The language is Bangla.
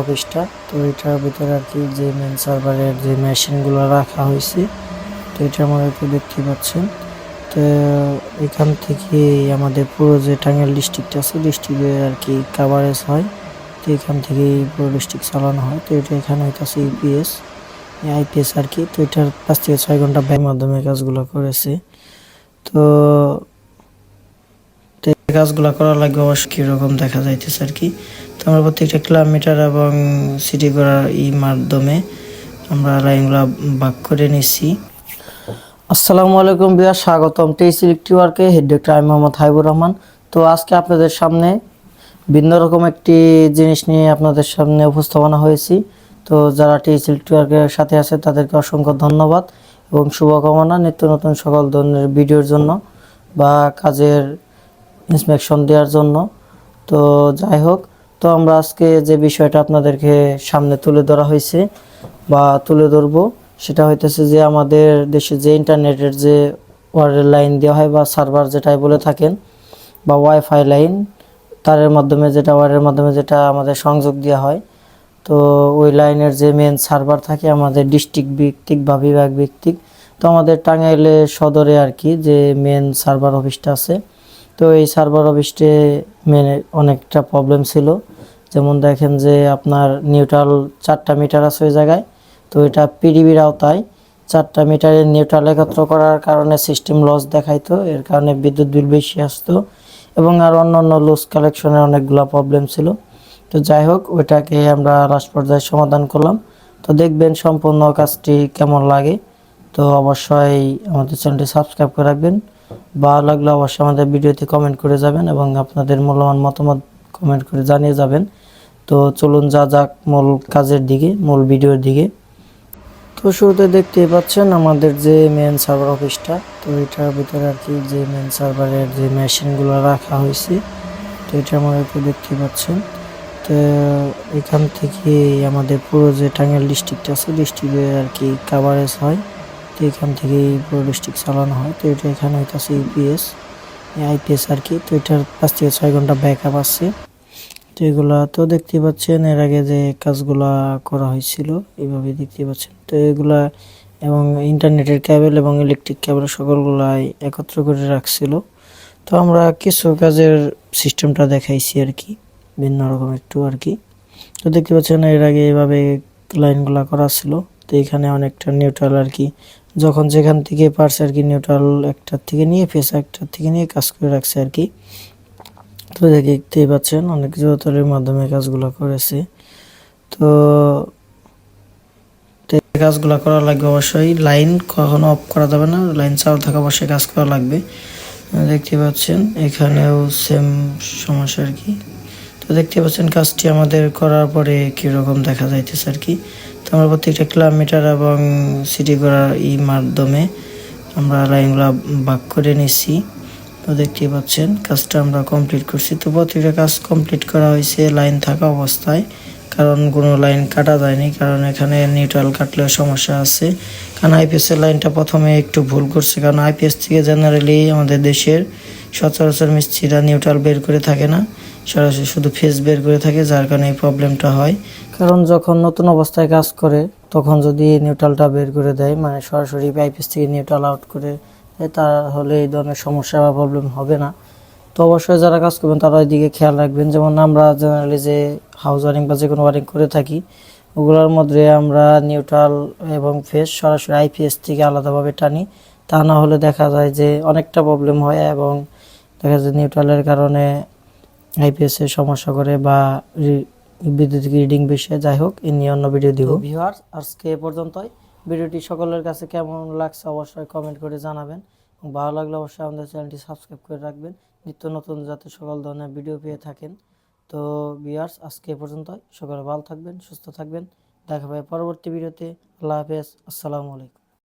অফিসটা। তো এটার ভিতরে আর কি যে মেন সার্ভারের যে মেশিনগুলো রাখা হয়েছে, তো এটার মধ্যে তো দেখতে পাচ্ছেন। তো এখান থেকে আমাদের পুরো যে টাঙ্গাইল ডিস্ট্রিক্ট আছে ডিস্ট্রিক্টের আর কি কাভারেজ হয়। তো এখান থেকেই পুরো ডিস্ট্রিক্ট চালানো হয়। তো এটা এখানে হইতাছে ইপিএস আইপিএস আর কি। তো এটার পাঁচ থেকে ছয় ঘণ্টা ব্যাংক মাধ্যমে কাজগুলো করেছে। তো তো এই কাজগুলো করার লাগবে অবশ্য কীরকম দেখা যাইতেছে আর কি তো আমরা প্রত্যেকটা কিলোমিটার এবং সিটি করার ই মাধ্যমে আমরা লাইনগুলো ভাগ করে নিছি। আসসালামু আলাইকুম বিয়া স্বাগতম। টেস ইলেকট্রিক ওয়ার্কে হেড ডক্টর আমি মোহাম্মদ হাইবুর রহমান। তো আজকে আপনাদের সামনে ভিন্ন রকম একটি জিনিস নিয়ে আপনাদের সামনে উপস্থাপনা হয়েছি। তো যারা টেস ইলেকট্রিক ওয়ার্কের সাথে আছে, তাদেরকে অসংখ্য ধন্যবাদ এবং শুভকামনা নিত্য নতুন সকল ধরনের ভিডিওর জন্য বা কাজের ইন্সপেকশন দেওয়ার জন্য। তো যাই হোক, তো আমরা আজকে যে বিষয়টা আপনাদেরকে সামনে তুলে ধরা হয়েছে বা তুলে ধরবো, সেটা হইতেছে যে আমাদের দেশে যে ইন্টারনেটের যে ওয়ারের লাইন দেওয়া হয় বা সার্ভার যেটাই বলে থাকেন, বা ওয়াইফাই লাইন, তারের মাধ্যমে যেটা, ওয়ারের মাধ্যমে যেটা আমাদের সংযোগ দেওয়া হয়, তো ওই লাইনের যে মেন সার্ভার থাকে আমাদের ডিস্ট্রিক্ট ভিত্তিক বা বিভাগ ভিত্তিক, তো আমাদের টাঙ্গাইলে সদরে আর কি যে মেন সার্ভার অফিসটা আছে তো এই সার্ভার অফিসটে মেনে অনেকটা প্রবলেম ছিল। যেমন দেখেন যে আপনার নিউট্রাল চারটা মিটার আছে ওই জায়গায়, তো এটা পিডিবির আওতায়। চারটা মিটারের নিউট্রাল একত্র করার কারণে সিস্টেম লস দেখাইতো, এর কারণে বিদ্যুৎ বিল বেশি আসতো এবং আর অন্য অন্য লুজ কালেকশনের অনেকগুলো প্রবলেম ছিল। তো যাই হোক, ওইটাকে আমরা লাস্ট পর্যায়ে সমাধান করলাম। তো দেখবেন সম্পূর্ণ কাজটি কেমন লাগে। তো অবশ্যই আমাদের চ্যানেলটি সাবস্ক্রাইব করে রাখবেন। ভালো লাগলে অবশ্যই আমাদের ভিডিওতে কমেন্ট করে যাবেন এবং আপনাদের মূল্যবান মতামত কমেন্ট করে জানিয়ে যাবেন। তো চলুন যা যাক মূল কাজের দিকে, মূল ভিডিওর দিকে। তো শুরুতে দেখতেই পাচ্ছেন আমাদের যে মেন সার্ভার অফিসটা তো এটার ভিতরে আর কি যে মেন সার্ভারের যে মেশিনগুলো রাখা হয়েছে, তো এটা মধ্যে তো দেখতেই পাচ্ছেন। তো এখান থেকে আমাদের পুরো যে টাঙ্গাইল ডিস্ট্রিক্ট আছে ডিস্ট্রিক্টের আর কি কাভারেজ হয়। তো এখান থেকেই পুরো ডিস্ট্রিক্ট চালানো হয়। তো এটা এখানে হইতাছে ইপিএস আইপিএস আর কি। তো এটার পাঁচ থেকে ছয় ঘণ্টা ব্যাকআপ আছে। তো এগুলা তো দেখতে পাচ্ছেন, এর আগে যে কাজগুলা করা হয়েছিল এইভাবে দেখতে পাচ্ছেন। তো এগুলা এবং ইন্টারনেটের ক্যাবেল এবং ইলেকট্রিক কেবল সকলগুলাই একত্র করে রাখছিল। তো আমরা কিছু কাজের সিস্টেমটা দেখাইছি আর কি, ভিন্ন রকম একটু আর কি। তো দেখতে পাচ্ছেন, এর আগে এভাবে লাইনগুলা করা ছিল। তো এখানে অনেকটা নিউট্রাল আর কি যখন যেখান থেকে পারছে আর কি নিউট্রাল একটার থেকে নিয়ে ফেস একটার থেকে নিয়ে কাজ করে রাখছে আর কি। তো দেখতেই পাচ্ছেন, অনেক জোরতলের মাধ্যমে কাজগুলো করেছে। তো কাজগুলো করা লাগবে অবশ্যই। লাইন কখনো অফ করা যাবে না লাইন চালু থাকা অবশ্যই কাজ করা লাগবে। দেখতে পাচ্ছেন, এখানেও সেম সমস্যা আর কি। তো দেখতে পাচ্ছেন, কাজটি আমাদের করার পরে কীরকম দেখা যাইতেছে আর কি। তো আমরা প্রত্যেকটা কিলোমিটার এবং সিটি করার ই মাধ্যমে আমরা লাইনগুলো ভাগ করে নিছি। তো দেখতেই পাচ্ছেন, কাজটা আমরা কমপ্লিট করছি। তো প্রত্যেকটা কাজ কমপ্লিট করা হয়েছে, লাইন থাকা অবস্থায়। কারণ কোনো লাইন কাটা যায়নি, কারণ এখানে নিউট্রাল কাটলেও সমস্যা আছে। কারণ আইপিএস এর লাইনটা প্রথমে একটু ভুল করছে, কারণ আইপিএস থেকে জেনারেলি আমাদের দেশের সচরাচর মিস্ত্রিরা নিউট্রাল বের করে থাকে না। সরাসরি শুধু ফেস বের করে থাকে, যার কারণে এই প্রবলেমটা হয়। কারণ যখন নতুন অবস্থায় কাজ করে, তখন যদি নিউট্রালটা বের করে দেয় মানে সরাসরি আইপিএস থেকে নিউট্রাল আউট করে তাহলে এই ধরনের সমস্যা বা প্রবলেম হবে না। তো অবশ্যই যারা কাজ করবেন, তারা ওইদিকে খেয়াল রাখবেন। যেমন আমরা জেনারেলি যে হাউস ওয়ারিং বা যে কোনো ওয়ারিং করে থাকি, ওগুলোর মধ্যে আমরা নিউট্রাল এবং ফেস সরাসরি আইপিএস থেকে আলাদাভাবে টানি। তা না হলে দেখা যায় যে অনেকটা প্রবলেম হয় এবং দেখা যায় নিউট্রালের কারণে আইপিএস এর সমস্যা করে বা বিদ্যুৎ রিডিং বিষয়ে যাই হোক, এ নিয়ে অন্য ভিডিও দিব। ভিউয়ার্স আজকে এ পর্যন্তই। ভিডিওটি সকলের কাছে কেমন লাগছে অবশ্যই কমেন্ট করে জানাবেন। ভালো লাগলে অবশ্যই আমাদের চ্যানেলটি সাবস্ক্রাইব করে রাখবেন। নিত্য নতুন যাতে সকল ধরনের ভিডিও পেয়ে থাকেন। তো ভিউয়ার্স আজকে এ পর্যন্তই। সকলে ভালো থাকবেন, সুস্থ থাকবেন। দেখা হবে পরবর্তী ভিডিওতে আল্লাহ হাফেজ। আসসালামু আলাইকুম।